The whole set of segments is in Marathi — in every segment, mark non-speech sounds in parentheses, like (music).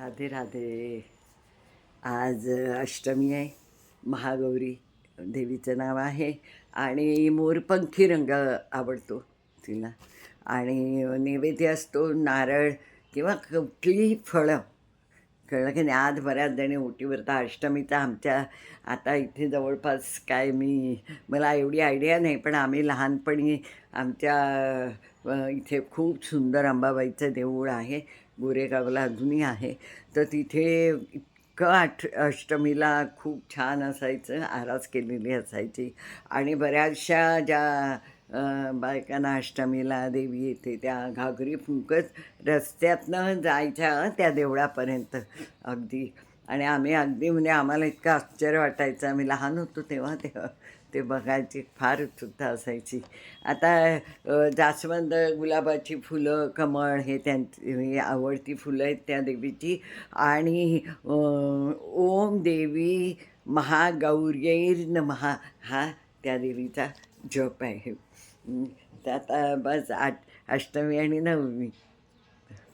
राधे राधे. आज अष्टमी आहे. महागौरी देवीचं नाव आहे आणि मोरपंखी रंग आवडतो तिला. आणि नैवेद्य असतो नारळ किंवा कुठलीही फळं. कळलं की नाही? आज बऱ्याच जणी ओटीवर तर अष्टमीचा आमच्या आता इथे जवळपास काय मी मला एवढी आयडिया नाही पण आम्ही लहानपणी आमच्या इथे खूप सुंदर अंबाबाईचं देऊळ आहे. गोरेगावला अजूनही आहे. तर तिथे इतकं आठ अष्टमीला खूप छान असायचं आरास केलेली असायची. आणि बऱ्याचशा ज्या बायकांना अष्टमीला देवी येते त्या घागरी फुंकत रस्त्यातनं जायच्या त्या देवळापर्यंत अगदी. आणि आम्ही अगदी म्हणजे आम्हाला इतकं आश्चर्य वाटायचं. आम्ही लहान होतो तेव्हा तेव्हा. ते बघायची फार उत्सुकता असायची. आता जास्वंद गुलाबाची फुलं कमळ हे त्यांची आवडती फुलं आहेत त्या देवीची. आणि ओम देवी महागौर्यैर नमहा हा त्या देवीचा जप आहे. त्यात आता बस आठ अष्टमी आणि नवमी.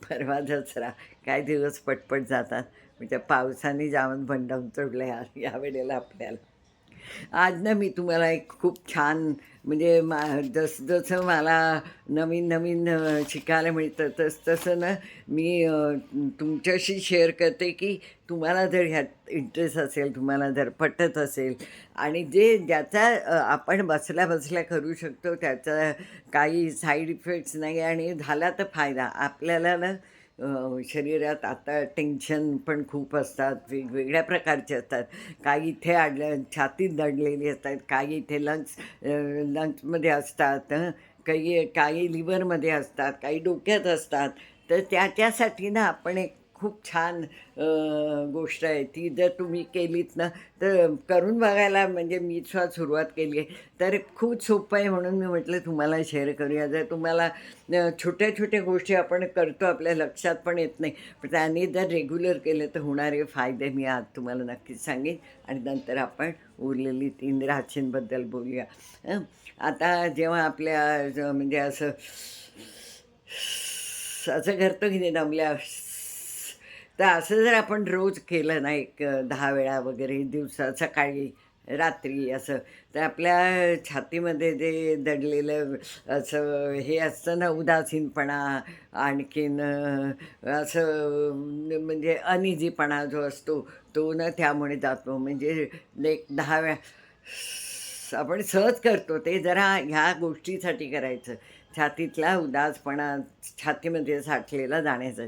परवा दसरा. काय दिवस पटपट जातात. म्हणजे पावसाने जाऊन भंडावून चढलं या वेळेला आपल्याला. आज ना मी तुम्हाला एक खूप छान म्हणजे मा जसजसं मला नवीन नवीन शिकायला मिळतं तस तसं ना मी तुमच्याशी शेअर करते की तुम्हाला जर ह्यात इंटरेस्ट असेल तुम्हाला जर पटत असेल आणि जे ज्याचा आपण बसल्या बसल्या करू शकतो त्याचा काही साईड इफेक्ट्स नाही आणि झाला तर फायदा. आपल्याला ना शरीरात आता टेन्शन पण खूप असतात वेगवेगळ्या प्रकारचे असतात. काही इथे अडलं छातीत दडलेली असतात काही इथे लंग्स लंग्समध्ये असतात काही काही लिव्हरमध्ये असतात काही डोक्यात असतात. तर त्याच्यासाठी ना आपण एक खूप छान गोष्ट आहे ती. जर तुम्ही केलीत ना तर करून बघायला म्हणजे मी सुद्धा सुरुवात केली आहे. तर खूप सोपं आहे म्हणून मी म्हटलं तुम्हाला शेअर करूया. जर तुम्हाला छोट्या छोट्या गोष्टी आपण करतो आपल्या लक्षात पण येत नाही. पण त्याने जर रेग्युलर केलं तर होणारे फायदे मी आज तुम्हाला नक्कीच सांगेन. आणि नंतर आपण उरलेली तीन राशींबद्दल बोलूया आता जेव्हा आपल्या म्हणजे असं असं करतो की नाही दमल्या तर असं जर आपण रोज केलं ना एक दहा वेळा वगैरे दिवसा सकाळी रात्री असं तर आपल्या छातीमध्ये जे दडलेलं असं हे असतं ना उदासीनपणा आणखीन असं म्हणजे अनिजीपणा जो असतो तो ना त्यामुळे जातो. म्हणजे एक दहा वेळा आपण सहज करतो ते जरा ह्या गोष्टीसाठी करायचं. छातीतला उदासपणा छातीमध्ये साठलेला जाण्याचं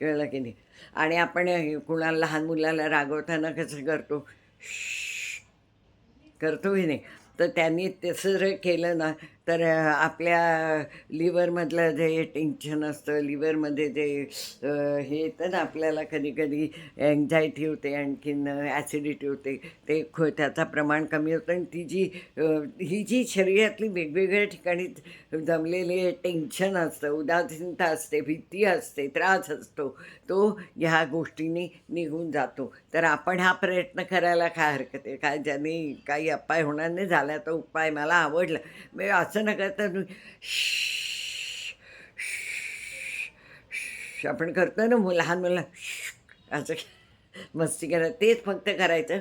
कळलं की नाही. आणि आपण कुणाला लहान मुलाला रागवताना कसं करतो? करतो की नाही? तर त्यांनी तसं जर केलं ना तर आपल्या लिव्हरमधलं जे टेन्शन असतं लिव्हरमध्ये जे हे येतं ना आपल्याला कधी कधी एन्झायटी होते आणखीन ॲसिडिटी होते ते ख त्याचं प्रमाण कमी होतं आणि ती जी ही जी शरीरातली वेगवेगळ्या ठिकाणी जमलेले टेन्शन असतं उदासीनता असते भीती असते त्रास असतो तो ह्या गोष्टींनी निघून जातो. तर आपण हा प्रयत्न करायला काय हरकत आहे? काय ज्याने काही अपाय होणार नाही झाला तो उपाय मला आवडला. मी असं न करता आपण करतो ना लहान मुलं असं मस्ती करा तेच फक्त करायचं.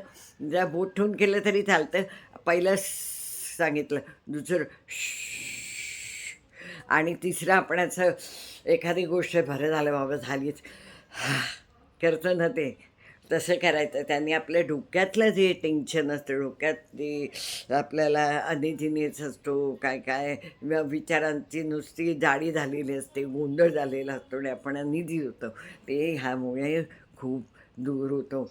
जर बोट ठेवून केलं तरी चालतं. पहिलं सांगितलं दुसरं आणि तिसरं आपण असं एखादी गोष्ट बरं झालं बाबा झालीच. करतो ना ते. तसं करायचं. त्यांनी आपल्या डोक्यातलं जे टेन्शन असतं डोक्यात जे आपल्याला अनिजिनेस असतो काय काय विचारांची नुसती जाडी झालेली असते गोंधळ झालेला असतो आणि आपण अनिधी होतो. ते ह्यामुळे खूप दूर होतो.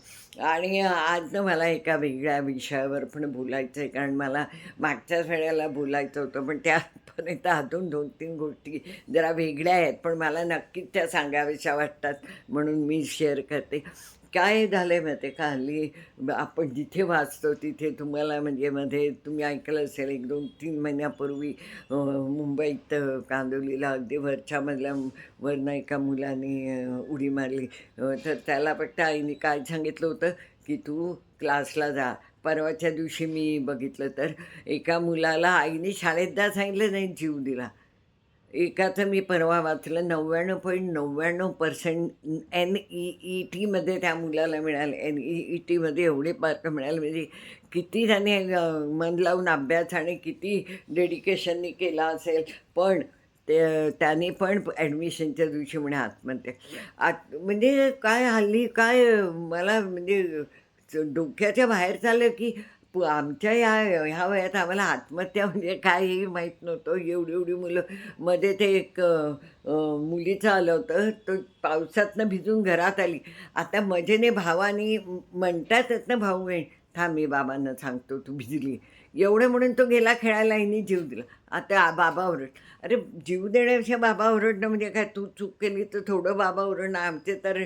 आणि आज मला एका वेगळ्या विषयावर पण बोलायचं आहे कारण मला मागच्याच वेळेला बोलायचं होतं पण त्यापर्यंत अजून दोन तीन गोष्टी जरा वेगळ्या आहेत पण मला नक्कीच त्या सांगाव्याशा वाटतात म्हणून मी शेअर करते. काय झालं आहे माहिती का? हल्ली आपण जिथे वाचतो तिथे तुम्हाला म्हणजे मध्ये तुम्ही ऐकलं असेल एक दोन तीन महिन्यापूर्वी मुंबईत कांदोलीला कांदिवलीला अगदी वरच्या मधल्या वरनं एका मुलाने उडी मारली. तर त्याला फक्त आईने काय सांगितलं होतं की तू क्लासला जा. परवाच्या दिवशी मी बघितलं तर एका मुलाला आईने शाळेत जा सांगितलं नाही जीव दिला. एकाचं मी परवा वाचलं नव्याण्णव पॉईंट नव्याण्णव पर्सेंट एन ई ई टीमध्ये त्या मुलाला मिळाले. एन ई ई टीमध्ये एवढे मार्क मिळाले. म्हणजे किती त्याने मन लावून अभ्यास आणि किती डेडिकेशननी केला असेल. पण ते त्याने पण ॲडमिशनच्या दिवशी म्हणे आत्महत्या. आत म्हणजे काय हल्ली काय मला म्हणजे डोक्याच्या बाहेर चाललं की प- आमच्या या ह्या वयात आम्हाला आत्महत्या म्हणजे काय हे माहीत नव्हतं. एवढी एवढी मुलं मध्ये ते एक मुलीचं आलं होतं तो पावसातनं भिजून घरात आली. आता मजेने भावानी म्हणतातच ना भाऊ बहीण थांब मी बाबांना सांगतो तू भिजली. एवढं म्हणून तो गेला खेळायला हिने जीव दिला. आता बाबा ओरड. अरे जीव देण्यापेक्षा बाबा ओरडणं म्हणजे काय? तू चूक केली तर थोडं बाबा ओरडणं. आमचे तर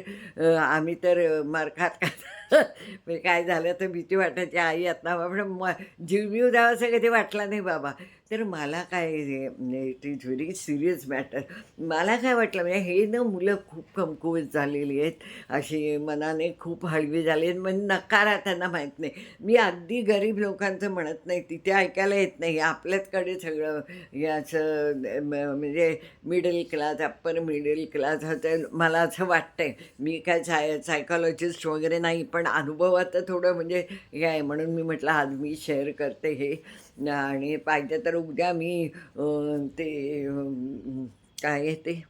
आम्ही तर मारखात मार खात खात (laughs) म्हणजे काय झालं तर भीती वाटायची आई आता बाबा म जीव द्यावा असं कधी वाटला नाही बाबा. तर मला काय म्हणजे it is very serious matter. मला काय वाटलं म्हणजे हे ना मुलं खूप कमकुवत झालेली आहेत. अशी मनाने खूप हळवी झाली आहेत. म्हणजे नकारा त्यांना माहीत नाही. मी अगदी गरीब लोकांचं म्हणत नाही. तिथे ऐकायला येत नाही. आपल्याचकडे सगळं याचं म्हणजे middle class upper middle class ह्याचं मला असं वाटतंय. मी काय साय सायकॉलॉजिस्ट वगैरे नाही पण अनुभवात थोडं म्हणजे हे आहे म्हणून मी म्हटलं आज मी शेअर करते हे. आणि पाहिजे तर उद्या मी ते काय आहे ते?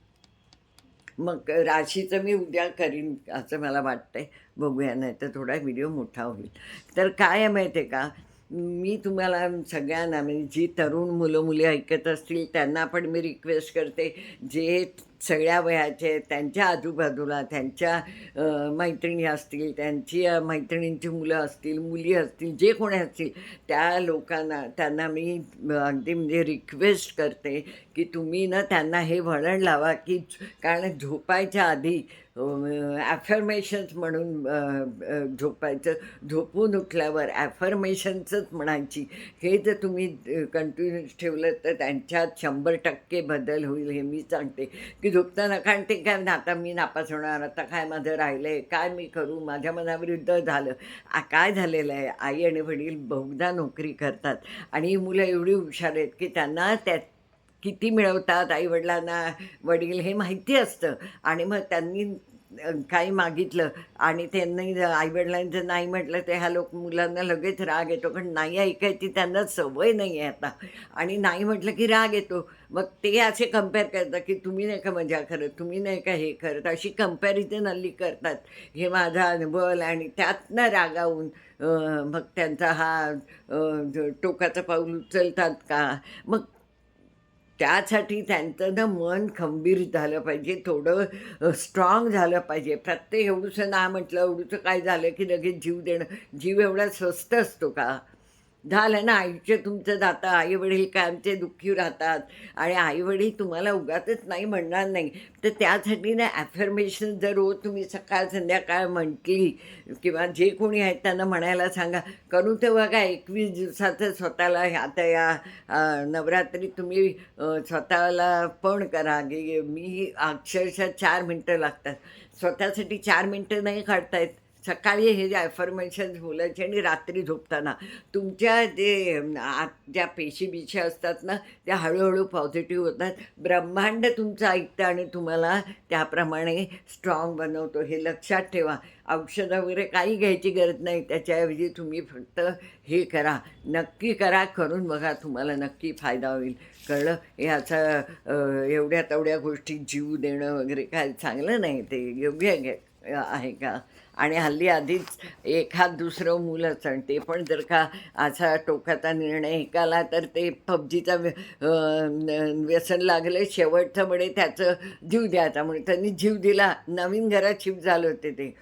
मग राशीचं मी उद्या करीन असं मला वाटतंय. बघूया नाही तर थोडा व्हिडिओ मोठा होईल. तर काय आहे माहिती आहे का? मी तुम्हाला सगळ्यांना म्हणजे जी तरुण मुलं मुली ऐकत असतील त्यांना पण मी रिक्वेस्ट करते. जे सगळ्या वयाचे त्यांच्या आजूबाजूला त्यांच्या मैत्रिणी असतील त्यांची मैत्रिणींची मुलं असतील मुली असतील जे कोणी असतील त्या लोकांना त्यांना मी अगदी म्हणजे रिक्वेस्ट करते की तुम्ही ना त्यांना हे वळण लावा की कारण झोपायच्या आधी ॲफर्मेशन्स म्हणून झोपायचं झोपून उठल्यावर ॲफर्मेशन्सच म्हणायची. हे जर तुम्ही कंटिन्यूस ठेवलं तर त्यांच्यात शंभर टक्के बदल होईल हे मी सांगते. की झोपताना कारण ते काय ना आता मी नापास होणार आता काय माझं राहिलं आहे काय मी करू? माझ्या मनाविरुद्ध झालं. काय झालेलं आहे? आई आणि वडील बहुधा नोकरी करतात. आणि ही मुलं एवढी हुशार आहेत की त्यांना त्या किती मिळवतात आईवडिलांना वडील हे माहिती असतं. आणि मग त्यांनी काही मागितलं आणि त्यांनी आईवडिलांचं नाही म्हटलं तर ह्या लोक मुलांना लगेच राग येतो. कारण नाही ऐकायची त्यांना सवय नाही आहे आता. आणि नाही म्हटलं की राग येतो. मग ते असे कंपेअर करतात की तुम्ही नाही का मजा करत तुम्ही नाही का हे करत. अशी कंपॅरिझन हल्ली करतात. हे माझा अनुभव आणि त्यातनं रागावून मग त्यांचा हा टोकाचं पाऊल उचलतात का? मग त्यासाठी त्यांचं ना मन खंबीर झालं पाहिजे थोडं स्ट्रॉंग झालं पाहिजे. प्रत्येक एवढंसं ना म्हटलं एवढंसं काय झालं की लगेच जीव देणं. जीव एवढा स्वस्त असतो का? झालं ना आयुष्य तुमचं जातं आईवडील कायमचे दुःखी राहतात आणि आईवडील तुम्हाला उगातच नाही म्हणणार नाही. तर त्यासाठी ना ॲफर्मेशन जर रोज तुम्ही सकाळ संध्याकाळ म्हटली किंवा जे कोणी आहेत त्यांना म्हणायला सांगा करू तेव्हा बघा एकवीस दिवसाचं स्वतःला आता या नवरात्री तुम्ही स्वतःला पण करा की मी अक्षरशः चार मिनटं लागतात. स्वतःसाठी चार मिनटं नाही काढतायत सकाळी हे जे ॲफर्मेशन्स बोलायचे आणि रात्री झोपताना तुमच्या जे आत ज्या पेशीबिशी असतात ना त्या हळूहळू पॉझिटिव्ह होतात. ब्रह्मांड तुमचं ऐकतं आणि तुम्हाला त्याप्रमाणे स्ट्रॉंग बनवतो. हे लक्षात ठेवा. औषधं वगैरे काही घ्यायची गरज नाही. त्याच्याऐवजी तुम्ही फक्त हे करा. नक्की करा. करून बघा तुम्हाला नक्की फायदा होईल. कळलं? हे असं एवढ्या तेवढ्या गोष्टी जीव देणं वगैरे काय चांगलं नाही. ते योग्य आहे का? आणि हल्ली आधीच एखाद दुसरं मुलं असण ते पण जर का असा टोकाचा निर्णय एकाला तर ते पबजीचा व्यसन लागलं. शेवटचं म्हणे त्याचं जीव द्यायचा म्हणून त्यांनी जीव दिला. नवीन घरात शिफ्ट झालं होते ते.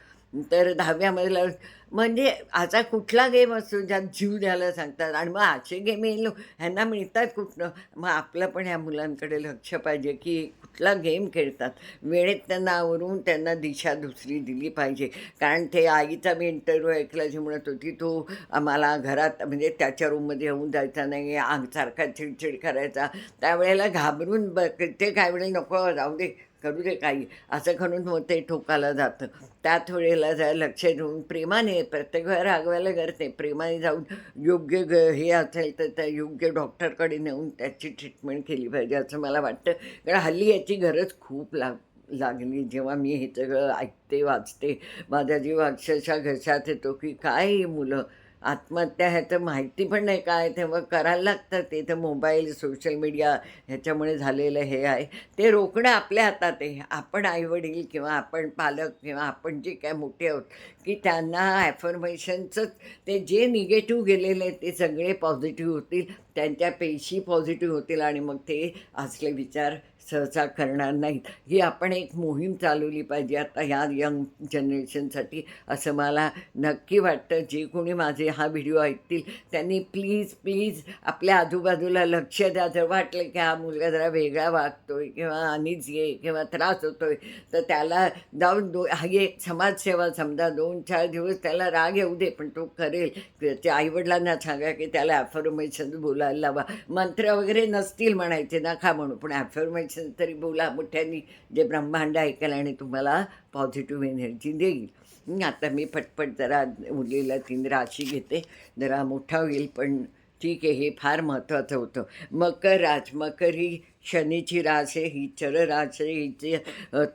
तर दहाव्यामध्ये मजल्यावर म्हणजे असा कुठला गेम असतो ज्यात जीव द्यायला सांगतात? आणि मग असे गेम येलो ह्यांना मिळतात कुठनं? मग आपलं पण ह्या मुलांकडे लक्ष पाहिजे की कुठला गेम खेळतात. वेळेत त्यांना आवरून त्यांना दिशा दुसरी दिली पाहिजे. कारण ते आईचा मी इंटरव्ह्यू ऐकला जी म्हणत होती तो आम्हाला घरात म्हणजे त्याच्या रूममध्ये येऊन जायचा नाही आग सारखा चिडचिड करायचा. त्यावेळेला घाबरून ब ते काय वेळेला नको जाऊ दे. करू दे काही. असं करून मग ते ठोकाला जातं. त्याच वेळेला जरा लक्ष देऊन प्रेमाने प्रत्येक वेळा रागवायला गरज नाही प्रेमाने जाऊन योग्य ग हे असेल तर त्या योग्य डॉक्टरकडे नेऊन त्याची ट्रीटमेंट केली पाहिजे असं मला वाटतं. कारण हल्ली याची गरज खूप लाग लागली. जेव्हा मी हे सगळं ऐकते वाचते माझा जीव अक्षरशः घशात येतो की काय मुलं? आत्महत्या ह्याचं माहिती पण नाही काय तेव्हा करायला लागतं. ते तर मोबाईल सोशल मीडिया ह्याच्यामुळे झालेलं हे आहे. ते रोखणं आपल्या हातात आहे. आपण आईवडील किंवा आपण पालक किंवा आपण जे काय मोठे आहोत की त्यांना ॲफर्मेशनचंच ते जे निगेटिव्ह गेलेले आहेत ते सगळे पॉझिटिव्ह होतील. त्यांच्या पेशी पॉझिटिव्ह होतील आणि मग ते असले विचार सहसा करणार नाहीत. ही आपण एक मोहीम चालवली पाहिजे. आता ह्या यंग जनरेशनसाठी असं मला नक्की वाटतं. जे कोणी माझे हा व्हिडिओ ऐकतील त्यांनी प्लीज प्लीज आपल्या आजूबाजूला लक्ष द्या. जर वाटलं की हा मुलगा जरा वेगळा वागतोय किंवा आणिच ये किंवा त्रास होतोय तर त्याला जाऊन दो हा एक समाजसेवा समजा दोन चार दिवस त्याला राग येऊ दे पण तो करेल. त्याच्या आईवडिलांना सांगा की त्याला ॲफर्मेशन बोलायला लावा. मंत्र वगैरे नसतील म्हणायचे नका म्हणू पण ॲफर्मेशन तरी बोला मोठ्यांनी जे ब्रह्मांड ऐकेल आणि तुम्हाला पॉझिटिव्ह एनर्जी देईल. आता मी पटपट जरा मुलीला तीन राशी घेते. जरा मोठा होईल पण ठीक आहे हे फार महत्त्वाचं होतं. मकर राज मकर ही शनीची रास आहे ही चर रास आहे हिचे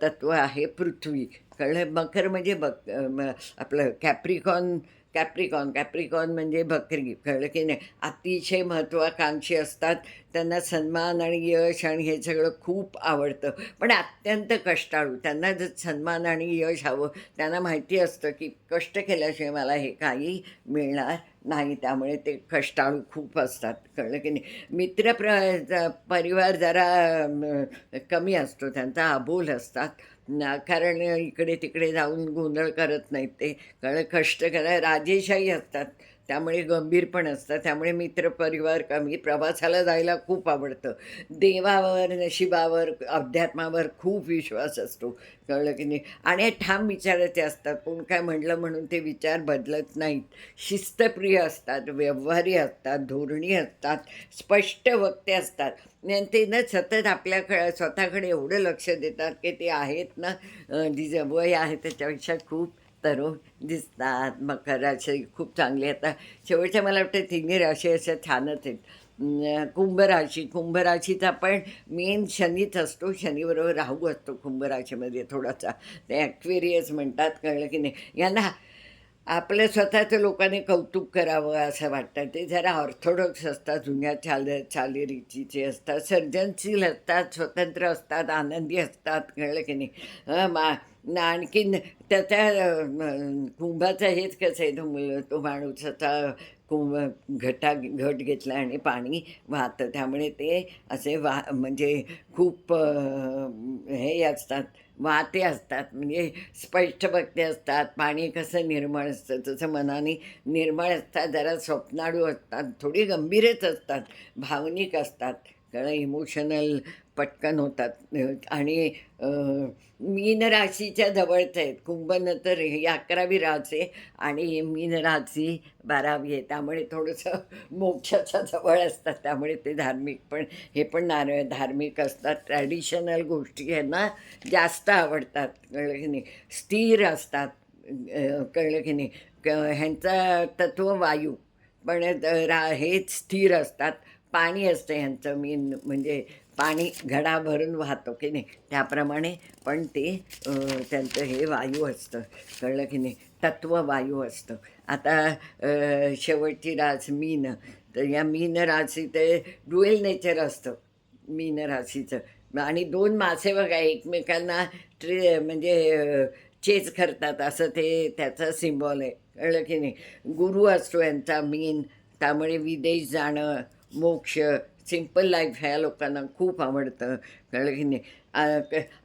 तत्व आहे पृथ्वी. कळलं? मकर म्हणजे बक आपलं कॅप्रिकॉन कॅप्रिकॉन कॅप्रिकॉन म्हणजे बकरी कळलं की नाही? अतिशय महत्त्वाकांक्षी असतात. त्यांना सन्मान आणि यश आणि हे सगळं खूप आवडतं. पण अत्यंत कष्टाळू. त्यांना जर सन्मान आणि यश हवं त्यांना माहिती असतं की कष्ट केल्याशिवाय मला हे काही मिळणार नाही त्यामुळे ते कष्टाळू खूप असतात. कळलं की नाही? मित्र प्र परिवार जरा कमी असतो. त्यांचा अबोल असतात. कारण इकडे तिकडे जाऊन गोंधळ करत नाहीत ते. कळलं कष्ट करा राजेशाही असतात. त्यामुळे गंभीर पण असतात त्यामुळे मित्रपरिवार कमी प्रवासाला जायला खूप आवडतं. देवावर नशिबावर अध्यात्मावर खूप विश्वास असतो. कळलं की नाही? आणि ठाम विचाराचे असतात कोण काय म्हणलं म्हणून ते विचार बदलत नाहीत. शिस्तप्रिय असतात व्यवहारी असतात धोरणी असतात स्पष्ट वक्ते असतात. आणि ते ना सतत आपल्याकडे स्वतःकडे एवढं लक्ष देतात की ते आहेत ना? जी वय आहे त्याच्यापेक्षा खूप तरुण दिसतात मकर राशी खूप चांगली आता शेवटच्या मला वाटतं तिन्ही राशी अशा छानच आहेत. कुंभराशी कुंभ राशी कुंभ राशीचा पण मेन शनीच असतो. शनीबरोबर राहू असतो कुंभ राशीमध्ये थोडासा. ते ॲक्वेरियस म्हणतात कळलं की नाही? यांना आपल्या स्वतःच्या लोकांनी कौतुक करावं असं वाटतं. ते जरा ऑर्थोडॉक्स असतात जुन्या चाल चालीरीतीचे असतात. सर्जनशील असतात स्वतंत्र असतात आनंदी असतात कळलं की नाही? मा ना आणखीन त्याच्या कुंभाचं हेच कसं आहे तो तो माणूस आता कुंभ घटा घट घेतला आणि पाणी वाहतं. त्यामुळे ते असे वा म्हणजे खूप हे असतात वाहते असतात म्हणजे स्पष्ट वक्ते असतात. पाणी कसं निर्मळ असतं तसं मनाने निर्मळ असतात जरा स्वप्नाळू असतात थोडी गंभीरच असतात भावनिक असतात. कारण इमोशनल पटकन होतात. आणि मीन राशीच्या जवळच आहेत. कुंभन तर हे अकरावी रास आहे आणि मीन राशी बारावी आहे. त्यामुळे थोडंसं मोक्षाच्या जवळ असतात. त्यामुळे ते धार्मिक पण हे पण नारळ धार्मिक असतात. ट्रॅडिशनल गोष्टी यांना जास्त आवडतात. कळलं की नाही? स्थिर असतात. कळलं की नाही? क ह्यांचा तत्व वायू. पण रा हेच स्थिर असतात. पाणी असतं ह्यांचं मेन. म्हणजे पाणी घडा भरून वाहतो की नाही? त्याप्रमाणे पण ते त्यांचं हे वायू असतं. कळलं की नाही? तत्व वायू असतं. आता शेवटची रास मीन. तर या मीन राशी ते डुएल नेचर असतं. मीन राशीचं. आणि दोन मासे बघा एकमेकांना ट्रे म्हणजे चेज करतात. असं ते त्याचा सिम्बॉल आहे. कळलं की नाही? गुरु असतो यांचा मीन. त्यामुळे विदेश जाणं मोक्ष सिंपल लाईफ ह्या लोकांना खूप आवडतं. कळलं की नाही?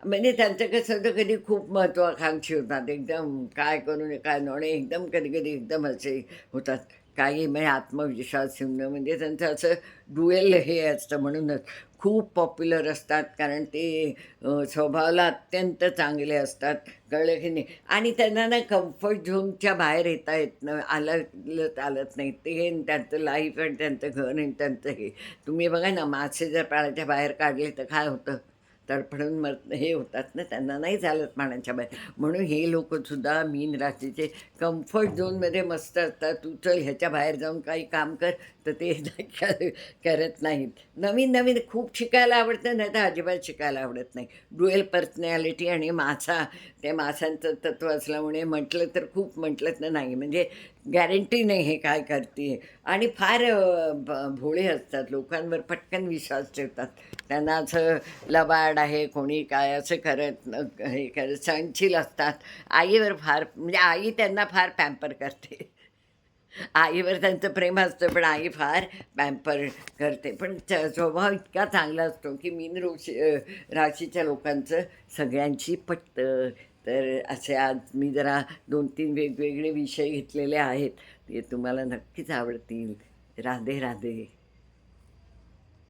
म्हणजे त्यांचं कसं होतं कधी खूप महत्त्वाकांक्षी होतात. एकदम काय करून काय नये एकदम कधी कधी एकदम असे होतात. काही म्हणजे आत्मविश्वास शून्य म्हणजे त्यांचं असं डुएल हे असतं म्हणूनच. खूप पॉप्युलर असतात कारण ते स्वभावाला अत्यंत चांगले असतात. कळलं की नाही? आणि त्यांना ना कम्फर्ट झोनच्या बाहेर येता येत नाही आलं चालत नाही. ते हे त्यांचं लाईफ आणि त्यांचं घर आणि त्यांचं हे. तुम्ही बघा ना मासे जर पाण्याच्या बाहेर काढले तर काय होतं? तडफडून मर हे होतात ना त्यांना नाही चालत पाण्याच्या बाहेर. म्हणून हे लोकसुद्धा मीन राशीचे कम्फर्ट झोनमध्ये मस्त असतात. तू चल ह्याच्या बाहेर जाऊन काही काम कर. तर ते (laughs) करत नाहीत. नवीन नवीन खूप शिकायला आवडतं नाही तर अजिबात शिकायला आवडत नाही. डुएल पर्सनॅलिटी आणि मासा ते माशांचं तत्त्व असल्यामुळे म्हटलं तर खूप म्हटलं तर नाही. म्हणजे गॅरंटी नाही हे काय करते. आणि फार भोळे असतात. लोकांवर पटकन विश्वास ठेवतात. त्यांना असं लबाड आहे कोणी काय असं करत हे करत सहनशील असतात. आईवर फार म्हणजे आई त्यांना फार पॅम्पर करते. आईवर त्यांचं प्रेम असतं पण आई फार पॅम्पर करते. पण च- स्वभाव इतका चांगला असतो की मीन रोशी राशीच्या लोकांचं सगळ्यांशी पटतं. तर असे आज मी जरा दोन तीन वेगवेगळे विषय घेतलेले आहेत. ते तुम्हाला नक्कीच आवडतील. राधे राधे.